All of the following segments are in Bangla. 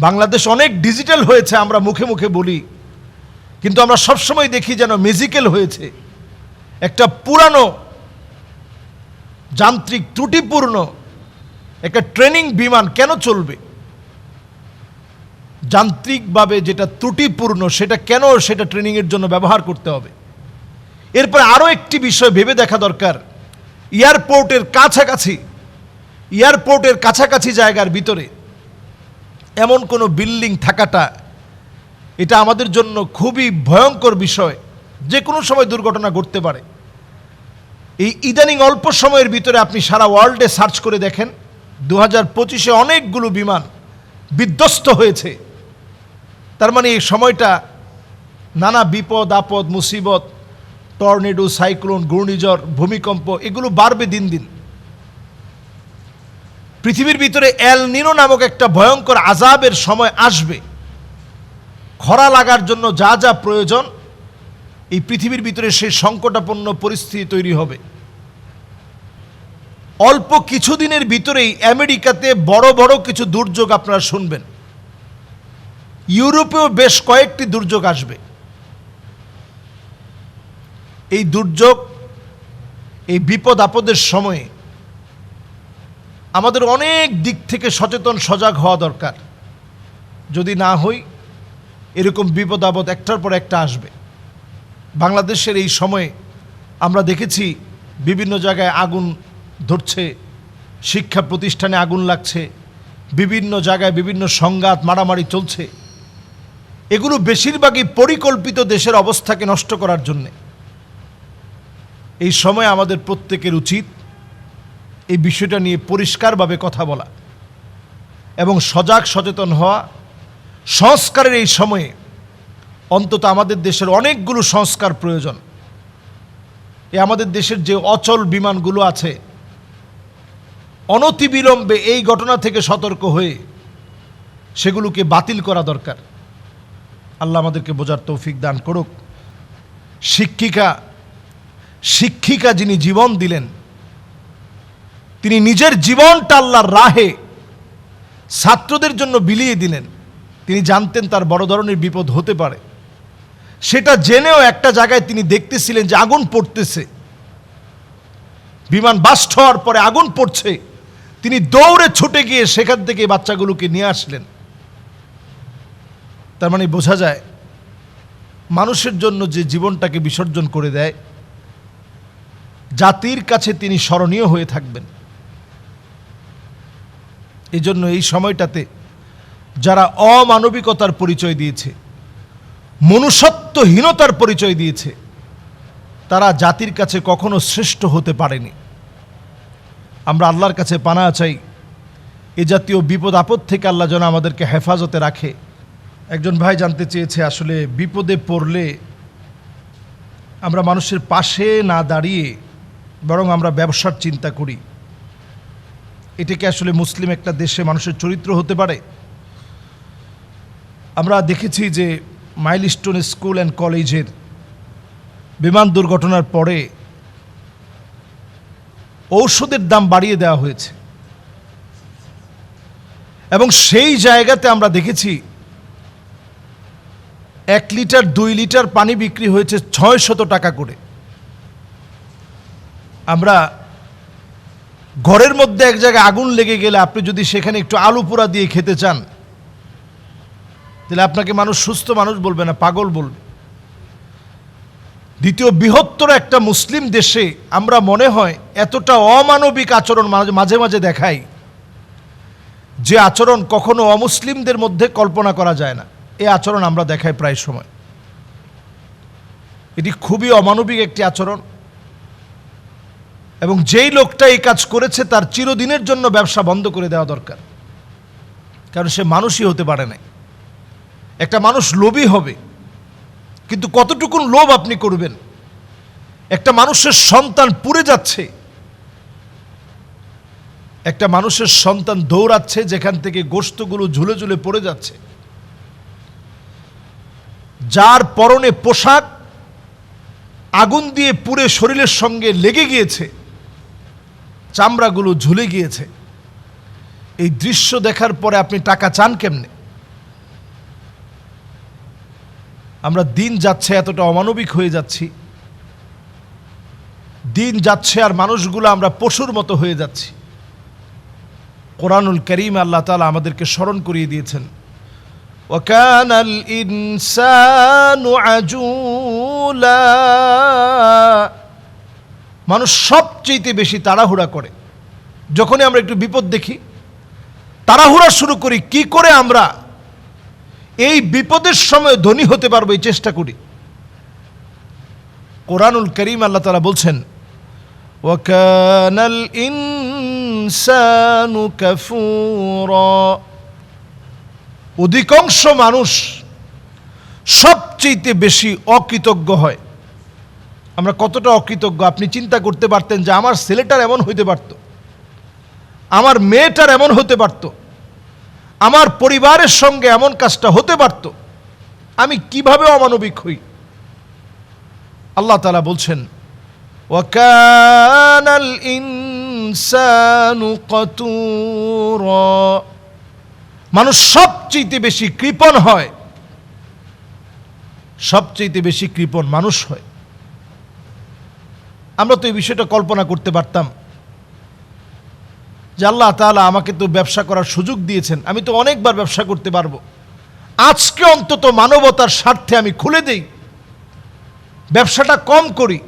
বাংলাদেশ অনেক ডিজিটাল হয়েছে, আমরা মুখে মুখে বলি। কিন্তু আমরা সবসময় দেখি যেন মিউজিক্যাল হয়েছে। একটা পুরানো, যান্ত্রিক ত্রুটিপূর্ণ একটা ট্রেনিং বিমান কেন চলবে? যান্ত্রিকভাবে যেটা ত্রুটিপূর্ণ, সেটা কেন সেটা ট্রেনিংয়ের জন্য ব্যবহার করতে হবে? এরপর আরও একটি বিষয় ভেবে দেখা দরকার। এয়ারপোর্টের কাছাকাছি এয়ারপোর্টের কাছাকাছি জায়গার ভিতরে এমন কোনো বিল্ডিং থাকাটা, এটা আমাদের জন্য খুবই ভয়ঙ্কর বিষয়, যে কোনো সময় দুর্ঘটনা ঘটতে পারে। এই ইদানিং অল্প সময়ের ভিতরে আপনি সারা ওয়ার্ল্ডে সার্চ করে দেখেন দু হাজার পঁচিশে অনেকগুলো বিমান বিধ্বস্ত হয়েছে। তার মানে এই সময়টা নানা বিপদ, আপদ, মুসিবত, টর্নেডো, সাইক্লোন, ঘূর্ণিঝড়, ভূমিকম্প, এগুলো বাড়বে দিন দিন। পৃথিবীর ভিতরে এল নিনো নামক একটা ভয়ঙ্কর আজাবের সময় আসবে। খরা লাগার জন্য যা যা প্রয়োজন, এই পৃথিবীর ভিতরে সেই সংকটাপন্ন পরিস্থিতি তৈরি হবে। অল্প কিছুদিনের ভিতরেই আমেরিকাতে বড় বড় কিছু দুর্যোগ আপনারা শুনবেন। ইউরোপেও বেশ কয়েকটি দুর্যোগ আসবে। এই দুর্যোগ, এই বিপদ আপদের সময়ে আমাদের অনেক দিক থেকে সচেতন, সজাগ হওয়া দরকার। যদি না হই, এরকম বিপদ আপদ একটার পর একটা আসবে। বাংলাদেশের এই সময়ে আমরা দেখেছি বিভিন্ন জায়গায় আগুন ধরছে, শিক্ষা প্রতিষ্ঠানে আগুন লাগছে, বিভিন্ন জায়গায় বিভিন্ন সংঘাত, মারামারি চলছে। এগুলো বেশিরভাগই পরিকল্পিত দেশের অবস্থাকে নষ্ট করার জন্যে। এই সময় আমাদের প্রত্যেকের উচিত এই বিষয়টা নিয়ে পরিষ্কারভাবে কথা বলা এবং সজাগ সচেতন হওয়া। সংস্কারের এই সময়ে অন্তত আমাদের দেশের অনেকগুলো সংস্কার প্রয়োজন। এ আমাদের দেশের যে অচল বিমানগুলো আছে, অনতিবিলম্বে এই ঘটনা থেকে সতর্ক হয়ে সেগুলোকে বাতিল করা দরকার। আল্লাহ আমাদেরকে বোঝার তৌফিক দান করুক। শিক্ষিকা শিক্ষিকা যিনি জীবন দিলেন তিনি নিজের জীবনটা আল্লাহর রাহে ছাত্রদের জন্য বিলিয়ে দিলেন। তিনি জানতেন তার বড় ধরনের বিপদ হতে পারে। সেটা জেনেও একটা জায়গায় তিনি দেখতেছিলেন যে আগুন পড়তেছে। বিমান বাস্ট হওয়ার পরে আগুন পড়ছে। তিনি দৌড়ে ছুটে গিয়ে সেখান থেকে বাচ্চাগুলোকে নিয়ে আসলেন। তার মানে বোঝা যায়, মানুষের জন্য যে জীবনটাকে বিসর্জন করে দেয়, জাতির কাছে তিনি স্মরণীয় হয়ে থাকবেন। এই জন্য এই সময়টাতে যারা অমানবিকতার পরিচয় দিয়েছে, মনুষ্যত্বহীনতার পরিচয় দিয়েছে, তারা জাতির কাছে কখনো শ্রেষ্ঠ হতে পারেনি। আমরা আল্লাহর কাছে পানা চাই, এ জাতীয় বিপদ আপদ থেকে আল্লাহ যেন আমাদেরকে হেফাজতে রাখে। একজন ভাই জানতে চেয়েছে, আসলে বিপদে পড়লে আমরা মানুষের পাশে না দাঁড়িয়ে বরং আমরা ব্যবসার চিন্তা করি। এটা কি আসলে মুসলিম একটা দেশে মানুষের চরিত্র হতে পারে। আমরা দেখেছি যে মাইলস্টোন স্কুল অ্যান্ড কলেজের বিমান দুর্ঘটনার পরে ঔষধের দাম বাড়িয়ে দেওয়া হয়েছে। এবং সেই জায়গাতে আমরা দেখেছি এক লিটার, দুই লিটার পানি বিক্রি হয়েছে ছয় শত টাকা করে। আমরা ঘরের মধ্যে এক জায়গায় আগুন লেগে গেলে আপনি যদি সেখানে একটু আলু পোড়া দিয়ে খেতে চান, তাহলে আপনাকে মানুষ সুস্থ মানুষ বলবে না, পাগল বলবে। দ্বিতীয়, বৃহত্তর একটা মুসলিম দেশে আমরা মনে হয় এতটা অমানবিক আচরণ মাঝে- মাঝে দেখাই যে আচরণ কখনো অমুসলিমদের মধ্যে কল্পনা করা যায় না। এই আচরণ আমরা দেখাই প্রায় সময়। এটি খুবই অমানবিক একটি আচরণ। এবং যেই লোকটা এই কাজ করেছে তার চিরদিনের জন্য ব্যবসা বন্ধ করে দেওয়া দরকার। কারণ সে মানুষই হতে পারে না একটা মানুষ লোভী হবে, কিন্তু কতটুকুন লোভ আপনি করবেন? একটা মানুষের সন্তান পুড়ে যাচ্ছে, একটা মানুষের সন্তান দৌড়াচ্ছে, যেখান থেকে গোস্তগুলো ঝুলে ঝুলে পড়ে যাচ্ছে। যার পরনে পোশাক আগুন দিয়ে পুড়ে শরীরের সঙ্গে লেগে গিয়েছে চামড়াগুলো ঝুলে গিয়েছে। এই দৃশ্য দেখার পরে আপনি টাকা চান কেমনে? আমরা দিন যাচ্ছে এতটা অমানবিক হয়ে যাচ্ছি। দিন যাচ্ছে আর মানুষগুলো আমরা পশুর মতো হয়ে যাচ্ছি। কোরআনুল করিম আল্লাহ তালা আমাদেরকে স্মরণ করিয়ে দিয়েছেন। ওকানাল ইনসানু আজুলা। মানুষ সবচেয়েতে বেশি তাড়াহুড়া করে। যখনই আমরা একটু বিপদ দেখি, তাড়াহুড়া শুরু করি, কি করে আমরা এই বিপদের সময় ধনী হতে পারব এই চেষ্টা করি। কোরআনুল করিম আল্লাহ তালা বলছেন ওয়াকানাল ইনসানু কাফুর। অধিকাংশ মানুষ সবচেয়ে বেশি অকৃতজ্ঞ হয়। আমরা কতটা অকৃতজ্ঞ, আপনি চিন্তা করতে পারতেন যে আমার ছেলেটার এমন হইতে পারত, আমার মেয়েটার এমন হতে পারত, আমার পরিবারের সঙ্গে এমন কাজটা হতে পারত, আমি কীভাবে অমানবিক হই? আল্লাহ তালা বলছেন ওয়াকানাল ইনসানু কতুরা মানুষ সবচেয়ে বেশি কৃপণ হয়, সবচেয়ে বেশি কৃপণ মানুষ হয়। আমরা তো এই বিষয়টা কল্পনা করতে পারতাম যে আল্লাহ তালা আমাকে তো ব্যবসা করার সুযোগ দিয়েছেন, আমি তো অনেকবার ব্যবসা করতে পারব। আজকে অন্তত মানবতার স্বার্থে আমি খুলে দেই, ব্যবসাটা কম করি,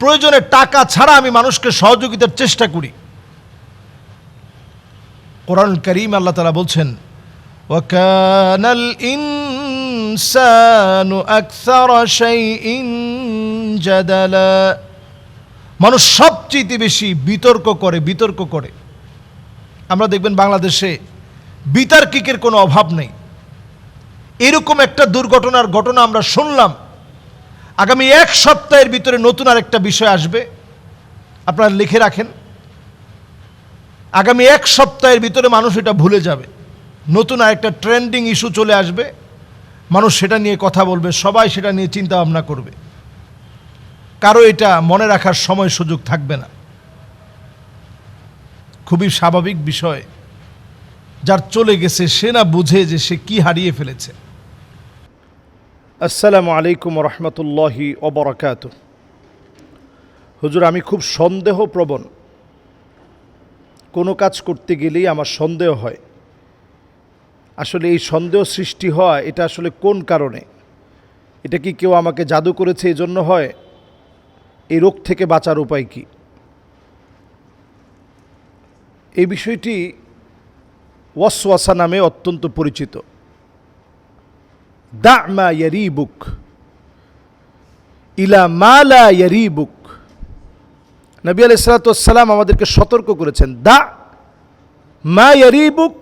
প্রয়োজনে টাকা ছাড়া আমি মানুষকে সহযোগিতার চেষ্টা করি। কোরআন করিম আল্লাহ তালা বলছেন ওয়াকানাল ইনসানু আকসার শাইইন জাদালা। মানুষ সবচেয়ে বেশি বিতর্ক করে বিতর্ক করে। আমরা দেখবেন বাংলাদেশে বিতার্কিকের কোনো অভাব নেই। এরকম একটা দুর্ঘটনার ঘটনা আমরা শুনলাম। আগামী এক সপ্তাহের ভিতরে নতুন আরেকটা বিষয় আসবে। আপনারা লিখে রাখেন। আগামী এক সপ্তাহের ভিতরে মানুষ এটা ভুলে যাবে। নতুন আর একটা ট্রেন্ডিং ইস্যু চলে আসবে। মানুষ সেটা নিয়ে কথা বলবে, সবাই সেটা নিয়ে চিন্তা ভাবনা করবে। কারও এটা মনে রাখার সময় সুযোগ থাকবে না। খুবই স্বাভাবিক বিষয়। যার চলে গেছে, সে না বুঝে যে সে কি হারিয়ে ফেলেছে। আসসালামু আলাইকুম রহমতুল্লাহি অবরাকাত হুজুর, আমি খুব সন্দেহপ্রবণ। কোনো কাজ করতে গেলেই আমার সন্দেহ হয়। আসলে এই সন্দেহ সৃষ্টি হয় এটা আসলে কোন কারণে? এটা কি কেউ আমাকে জাদু করেছে এই জন্য হয়? এই রোগ থেকে বাঁচার উপায় কি? এই বিষয়টি ওয়াসওয়াসা নামে অত্যন্ত পরিচিত। দা মা ইয়ারি বুক ইলা মালা বুক নবী আলাইসালাতাম আমাদেরকে সতর্ক করেছেন, দা মা ইয়ারি বুক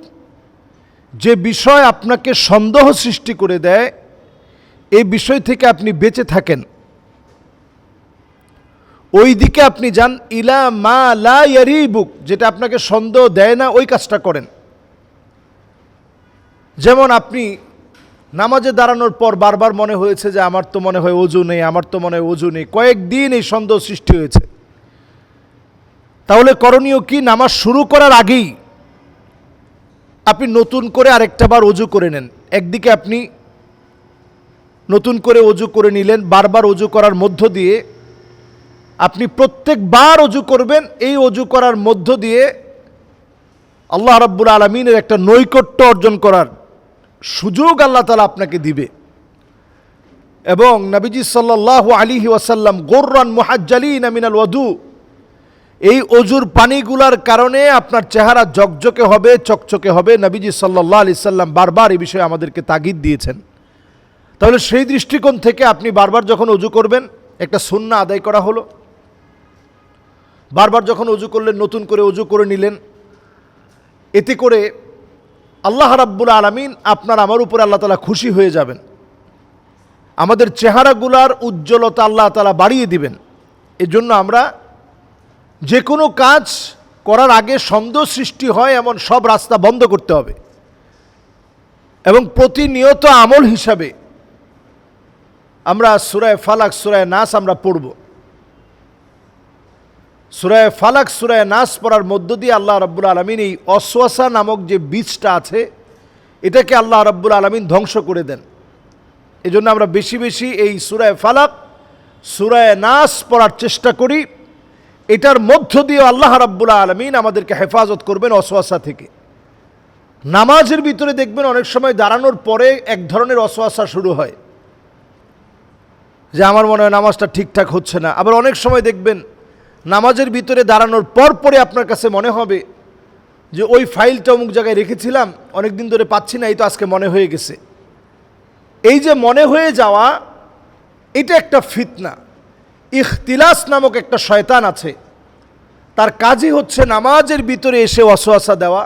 যে বিষয় আপনাকে সন্দেহ সৃষ্টি করে দেয় এই বিষয় থেকে আপনি বেঁচে থাকেন। ওই দিকে আপনি যান, ইলা মা লা বুক যেটা আপনাকে সন্দেহ দেয় না, ওই কাজটা করেন। যেমন আপনি নামাজে দাঁড়ানোর পর বারবার মনে হয়েছে যে, আমার তো মনে হয় অজু নেই, আমার তো মনে হয় অজু নেই। কয়েকদিন এই সন্দেহ সৃষ্টি হয়েছে। তাহলে করণীয় কি? নামাজ শুরু করার আগেই আপনি নতুন করে আরেকটা বার অজু করে নেন। একদিকে আপনি নতুন করে অজু করে নিলেন, বারবার অজু করার মধ্য দিয়ে আপনি প্রত্যেকবার অজু করবেন, এই অজু করার মধ্য দিয়ে আল্লাহ রাব্বুল আলমিনের একটা নৈকট্য অর্জন করার সুযোগ আল্লাহ তালা আপনাকে দিবে। এবং নবীজি সাল্লাহ আলিহি ওয়াসাল্লাম, গোর্রান মুহাজ্জালিন আমিনাল ওয়াদু, এই অজুর পানিগুলার কারণে আপনার চেহারা জকজকে হবে, চকচকে হবে। নবীজি সাল্লাহ আলি সাল্লাম বারবার এই বিষয়ে আমাদেরকে তাগিদ দিয়েছেন। তাহলে সেই দৃষ্টিকোণ থেকে আপনি বারবার যখন অজু করবেন, একটা সুন্না আদায় করা হলো। বারবার যখন অজু করলেন, নতুন করে অজু করে নিলেন, এতে করে আল্লাহ রাব্বুল আলমিন আপনার আমার উপরে আল্লাহ তালা খুশি হয়ে যাবেন। আমাদের চেহারাগুলার উজ্জ্বলতা আল্লাহ তালা বাড়িয়ে দিবেন। এজন্য আমরা যে কোনো কাজ করার আগে সন্দেহ সৃষ্টি হয়, এমন সব রাস্তা বন্ধ করতে হবে। এবং প্রতিনিয়ত আমল হিসাবে আমরা সুরায় ফালাক সুরায় নাস আমরা পড়ব। সুরায় ফালাক, সুরায় নাস পড়ার মধ্য দিয়ে আল্লাহ রব্বুল আলমিন এই অশ্বাসা নামক যে বীজটা আছে, এটাকে আল্লাহ রব্বুল আলমিন ধ্বংস করে দেন। এই জন্য আমরা বেশি বেশি এই সুরায় ফালাক, সুরায় নাস পড়ার চেষ্টা করি। এটার মধ্য দিয়ে আল্লাহ রাব্বুল আলমিন আমাদেরকে হেফাজত করবেন অসোয়াশা থেকে। নামাজের ভিতরে দেখবেন অনেক সময় দাঁড়ানোর পরে এক ধরনের অসোয়াশা শুরু হয়। যে আমার মনে হয় নামাজটা ঠিকঠাক হচ্ছে না। আবার অনেক সময় দেখবেন নামাজের ভিতরে দাঁড়ানোর পর পরে আপনার কাছে মনে হবে যে ওই ফাইলটা অমুক জায়গায় রেখেছিলাম অনেক দিন ধরে পাচ্ছি না, এই তো আজকে মনে হয়ে গেছে। এই যে মনে হয়ে যাওয়া, এটা একটা ফিতনা। ইখতিলাস নামক একটা শয়তান আছে। তার কাজই হচ্ছে নামাজের ভিতরে এসে অসোয়াশা দেওয়া,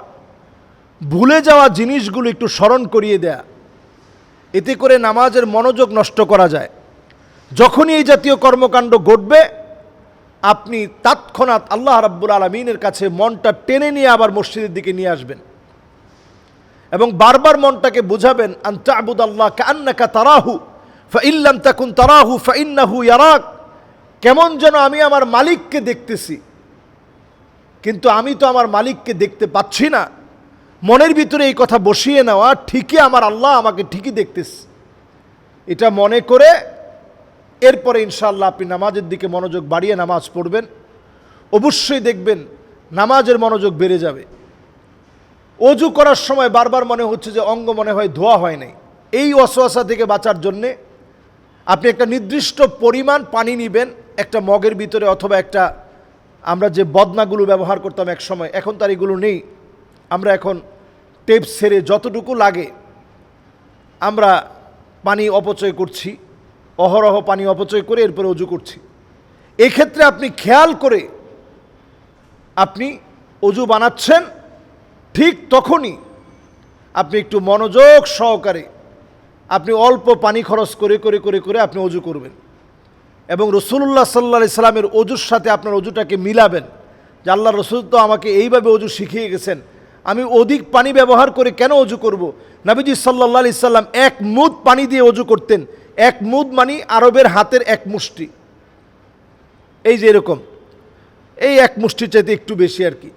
ভুলে যাওয়া জিনিসগুলো একটু স্মরণ করিয়ে দেয়া। এতে করে নামাজের মনোযোগ নষ্ট করা যায়। যখনই এই জাতীয় কর্মকাণ্ড ঘটবে আপনি তৎক্ষণাৎ আল্লাহ রাব্বুল আলমিনের কাছে মনটা টেনে নিয়ে আবার মসজিদের দিকে নিয়ে আসবেন। এবং বারবার মনটাকে বুঝাবেন আন্তাবুদ আল্লাহ কান্নাকা তারাহু ফাইল্লাম তাকুন তারাহু ফাইন্নাহু ইয়ারাক। কেমন যেন আমি আমার মালিককে দেখতেছি, কিন্তু আমি তো আমার মালিককে দেখতে পাচ্ছি না। মনের ভিতরে এই কথা বসিয়ে নেওয়া ঠিকই আমার আল্লাহ আমাকে ঠিকই দেখতেছে। এটা মনে করে এরপরে ইনশাল্লাহ আপনি নামাজের দিকে মনোযোগ বাড়িয়ে নামাজ পড়বেন। অবশ্যই দেখবেন নামাজের মনোযোগ বেড়ে যাবে। অজু করার সময় বারবার মনে হচ্ছে যে অঙ্গ মনে হয় ধোয়া হয় নাই। এই অসোয়াশা থেকে বাঁচার জন্যে আপনি একটা নির্দিষ্ট পরিমাণ পানি নেবেন, একটা মগের ভিতরে অথবা একটা আমরা যে বদনাগুলো ব্যবহার করতাম এক সময়, এখন তার এগুলো নেই। আমরা এখন টেপ সেরে যতটুকু লাগে আমরা পানি অপচয় করছি। অহরহ পানি অপচয় করে এরপরে অজু করছি। এক্ষেত্রে আপনি খেয়াল করে আপনি অজু বানাচ্ছেন, ঠিক তখনই আপনি একটু মনোযোগ সহকারে আপনি অল্প পানি খরচ করে করে করে করে আপনি অজু করবেন। এবং রসুল্লাহ সাল্লা সাল্লামের অজুর সাথে আপনার অজুটাকে মিলাবেন যে আল্লাহ রসুল তো আমাকে এইভাবে অজু শিখিয়ে গেছেন। আমি অধিক পানি ব্যবহার করে কেন অজু করব। নাবিজি সাল্লাহ সাল্লাম এক মুদ পানি দিয়ে অজু করতেন। এক মুদ মানি আরবের হাতের এক মুষ্টি। এই যে এরকম, এই এক মুষ্টির চাইতে একটু বেশি আর কি।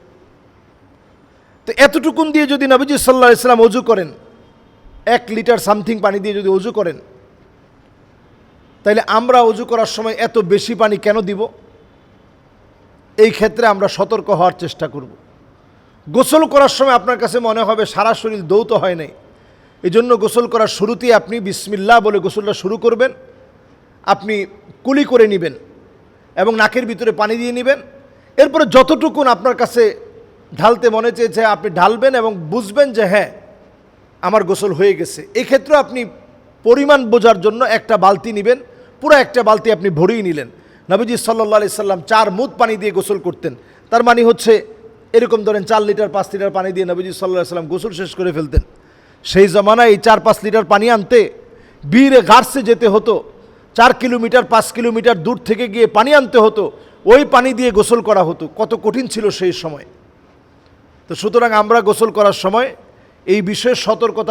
তো এতটুকুন দিয়ে যদি নবীজি সাল্লাহ ইসলাম অজু করেন, এক লিটার সামথিং পানি দিয়ে যদি অজু করেন, তাইলে আমরা অজু করার সময় এত বেশি পানি কেন দিব? এই ক্ষেত্রে আমরা সতর্ক হওয়ার চেষ্টা করব। গোসল করার সময় আপনার কাছে মনে হবে সারা শরীর দৌত হয় নাই। এই জন্য গোসল করার শুরুতেই আপনি বিসমিল্লা বলে গোসলটা শুরু করবেন। আপনি কুলি করে নেবেন এবং নাকের ভিতরে পানি দিয়ে নেবেন। এরপরে যতটুকুন আপনার কাছে ঢালতে মনে চেয়েছে আপনি ঢালবেন এবং বুঝবেন যে হ্যাঁ আমার গোসল হয়ে গেছে। এক্ষেত্রে আপনি পরিমাণ বোঝার জন্য একটা বালতি নেবেন। পুরো একটা বালতি আপনি ভরিয়ে নিলেন। নবীজি সাল্লাহ আলি সাল্লাম চার মুদ পানি দিয়ে গোসল করতেন। তার মানে হচ্ছে এরকম ধরেন চার লিটার, পাঁচ লিটার পানি দিয়ে নবীজি সাল্লাহ সাল্লাম গোসল শেষ করে ফেলতেন। সেই জমানায় এই চার পাঁচ লিটার পানি আনতে বীরে ঘাটসে যেতে হতো। চার কিলোমিটার, পাঁচ কিলোমিটার দূর থেকে গিয়ে পানি আনতে হতো। ওই পানি দিয়ে গোসল করা হতো। কত কঠিন ছিল সেই সময়। তো সুতরাং আমরা গোসল করার সময় এই বিষয়ে সতর্কতা